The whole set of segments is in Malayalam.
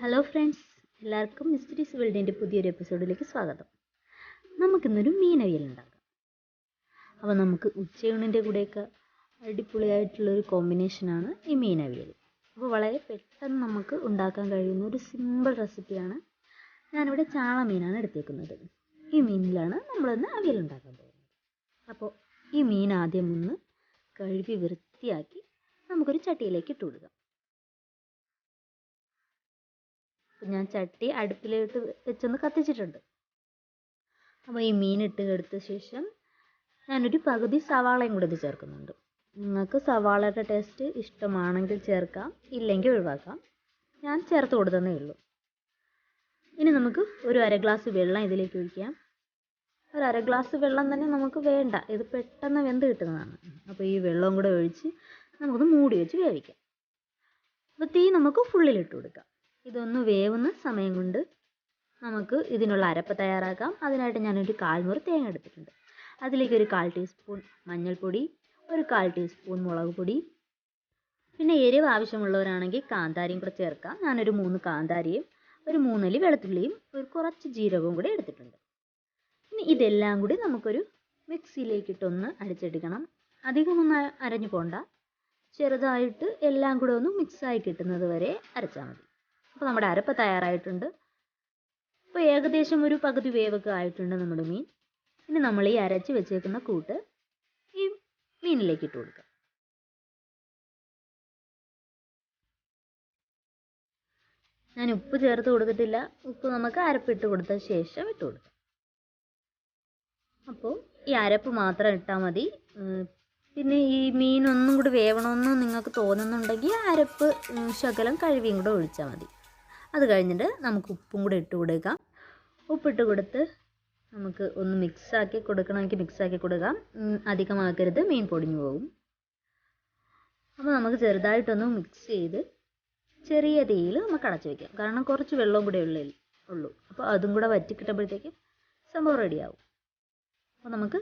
ഹലോ ഫ്രണ്ട്സ് എല്ലാവർക്കും മിസ്റ്ററീസ് വേൾഡിന്റെ പുതിയൊരു എപ്പിസോഡിലേക്ക് സ്വാഗതം. നമുക്കിന്നൊരു മീനവിയൽ ഉണ്ടാക്കാം. അപ്പോൾ നമുക്ക് ഉച്ചയൂണിന്റെ കൂടെയൊക്കെ അടിപൊളിയായിട്ടുള്ളൊരു കോമ്പിനേഷനാണ് ഈ മീനവിയൽ അപ്പോൾ വളരെ പെട്ടെന്ന് നമുക്ക് ഉണ്ടാക്കാൻ കഴിയുന്ന ഒരു സിമ്പിൾ റെസിപ്പിയാണ് ഞാനിവിടെ ചാള മീനാണ് എടുത്തേക്കുന്നത്. ഈ മീനിലാണ് നമ്മളിന്ന് അവിയൽ ഉണ്ടാക്കാൻ പോകുന്നത്. അപ്പോൾ ഈ മീൻ ആദ്യം ഒന്ന് കഴുകി വൃത്തിയാക്കി നമുക്കൊരു ചട്ടിയിലേക്ക് ഇട്ട് കൊടുക്കാം. ഞാൻ ചട്ടി അടുപ്പിലോട്ട് വെച്ചൊന്ന് കത്തിച്ചിട്ടുണ്ട്. അപ്പോൾ ഈ മീൻ ഇട്ട് എടുത്ത ശേഷം ഞാനൊരു പകുതി സവാളയും കൂടി ഇത് ചേർക്കുന്നുണ്ട്. നിങ്ങൾക്ക് സവാളയുടെ ടേസ്റ്റ് ഇഷ്ടമാണെങ്കിൽ ചേർക്കാം ഇല്ലെങ്കിൽ ഒഴിവാക്കാം. ഞാൻ ചേർത്ത് കൊടുത്തതേ ഉള്ളൂ. ഇനി നമുക്ക് ഒരു അര ഗ്ലാസ് വെള്ളം ഇതിലേക്ക് ഒഴിക്കാം. ഒരു അര ഗ്ലാസ് വെള്ളം തന്നെ നമുക്ക് വേണ്ട. ഇത് പെട്ടെന്ന് വെന്ത് കിട്ടുന്നതാണ്. അപ്പോൾ ഈ വെള്ളവും കൂടെ ഒഴിച്ച് നമുക്കൊന്ന് മൂടി വെച്ച് വേവിക്കാം. അപ്പോൾ തീ നമുക്ക് ഫുള്ളിലിട്ട് കൊടുക്കാം. ഇതൊന്ന് വേവുന്ന സമയം കൊണ്ട് നമുക്ക് ഇതിനുള്ള അരപ്പ് തയ്യാറാക്കാം. അതിനായിട്ട് ഞാനൊരു കാൽമുറി തേങ്ങ എടുത്തിട്ടുണ്ട്. അതിലേക്ക് ഒരു കാൽ ടീസ്പൂൺ മഞ്ഞൾപ്പൊടി ഒരു കാൽ ടീസ്പൂൺ മുളക് പൊടി പിന്നെ എരിവ് ആവശ്യമുള്ളവരാണെങ്കിൽ കാന്താരിയും കൂടെ ചേർക്കാം. ഞാനൊരു മൂന്ന് കാന്താരിയും ഒരു മൂന്നലി വെളുത്തുള്ളിയും ഒരു കുറച്ച് ജീരകവും കൂടി എടുത്തിട്ടുണ്ട്. ഇനി ഇതെല്ലാം കൂടി നമുക്കൊരു മിക്സിയിലേക്കിട്ടൊന്ന് അടിച്ചെടുക്കണം അധികമൊന്നും അരഞ്ഞു പോണ്ട. ചെറുതായിട്ട് എല്ലാം കൂടെ ഒന്ന് മിക്സായി കിട്ടുന്നത് വരെ അരച്ചാൽ മതി. അപ്പോൾ നമ്മുടെ അരപ്പ് തയ്യാറായിട്ടുണ്ട്. അപ്പോൾ ഏകദേശം ഒരു പകുതി വേവൊക്കെ ആയിട്ടുണ്ട് നമ്മുടെ മീൻ. ഇനി നമ്മൾ ഈ അരച്ച് വെച്ചേക്കുന്ന കൂട്ട് ഈ മീനിലേക്ക് ഇട്ട് കൊടുക്കുക ഞാൻ ഉപ്പ് ചേർത്ത് കൊടുത്തിട്ടില്ല ഉപ്പ് നമുക്ക് അരപ്പിട്ട് കൊടുത്ത ശേഷം ഇട്ട് കൊടുക്കാം. അപ്പോൾ ഈ അരപ്പ് മാത്രം ഇട്ടാൽ മതി. പിന്നെ ഈ മീൻ ഒന്നും കൂടി വേവണമെന്ന് നിങ്ങൾക്ക് തോന്നുന്നുണ്ടെങ്കിൽ അരപ്പ് ശകലം കഴുകിയും കൂടെ ഒഴിച്ചാൽ മതി. അത് കഴിഞ്ഞിട്ട് നമുക്ക് ഉപ്പും കൂടെ ഇട്ട് കൊടുക്കാം. ഉപ്പിട്ട് കൊടുത്ത് നമുക്ക് ഒന്ന് മിക്സാക്കി കൊടുക്കണമെങ്കിൽ മിക്സാക്കി കൊടുക്കാം. അധികമാക്കരുത്. മീൻ പൊടിഞ്ഞു പോകും. അപ്പോൾ നമുക്ക് ചെറുതായിട്ടൊന്ന് മിക്സ് ചെയ്ത് ചെറിയ തീയിൽ നമുക്ക് അടച്ചു വയ്ക്കാം കാരണം കുറച്ച് വെള്ളവും കൂടെ ഉള്ളേ ഉള്ളൂ. അപ്പോൾ അതും കൂടെ വറ്റി കിട്ടുമ്പോഴത്തേക്കും സംഭവം റെഡിയാവും അപ്പോൾ നമുക്ക്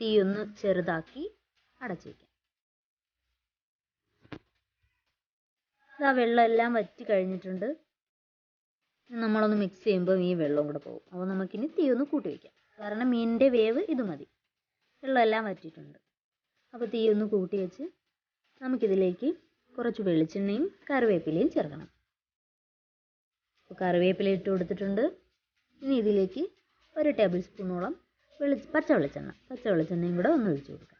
തീ ഒന്ന് ചെറുതാക്കി അടച്ചു വയ്ക്കാം ആ വെള്ളം എല്ലാം വറ്റി കഴിഞ്ഞിട്ടുണ്ട്. നമ്മളൊന്ന് മിക്സ് ചെയ്യുമ്പോൾ ഈ വെള്ളവും കൂടെ പോകും. അപ്പോൾ നമുക്കിനി തീ ഒന്ന് കൂട്ടി വയ്ക്കാം കാരണം മീനിന്റെ വേവ് ഇത് മതി. വെള്ളമെല്ലാം വറ്റിയിട്ടുണ്ട്. അപ്പോൾ തീ ഒന്ന് കൂട്ടി വെച്ച് നമുക്കിതിലേക്ക് കുറച്ച് വെളിച്ചെണ്ണയും കറിവേപ്പിലയും ചേർക്കണം. അപ്പോൾ കറിവേപ്പില ഇട്ട് കൊടുത്തിട്ടുണ്ട്. ഇനി ഇതിലേക്ക് ഒരു ടേബിൾ സ്പൂണോളം വെളി പച്ച വെളിച്ചെണ്ണ. പച്ച വെളിച്ചെണ്ണയും കൂടെ ഒന്ന് ഒഴിച്ചു കൊടുക്കാം.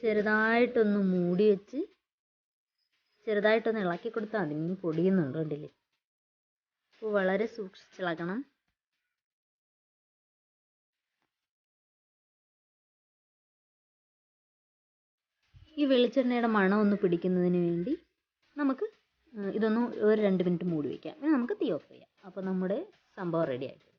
ചെറുതായിട്ടൊന്ന് മൂടി വെച്ച് ചെറുതായിട്ടൊന്ന് ഇളക്കി കൊടുത്താൽ മതി. മീൻ പൊടിയുന്നുണ്ട് കണ്ടില്ലേ അപ്പോൾ വളരെ സൂക്ഷിച്ചിളക്കണം ഈ വെളിച്ചെണ്ണയുടെ മണം ഒന്ന് പിടിക്കുന്നതിന് വേണ്ടി നമുക്ക് ഇതൊന്ന് ഒരു രണ്ട് മിനിറ്റ് മൂടി വയ്ക്കാം പിന്നെ നമുക്ക് തീ ഓഫ് ചെയ്യാം. അപ്പോൾ നമ്മുടെ സംഭവം റെഡി ആയിട്ട്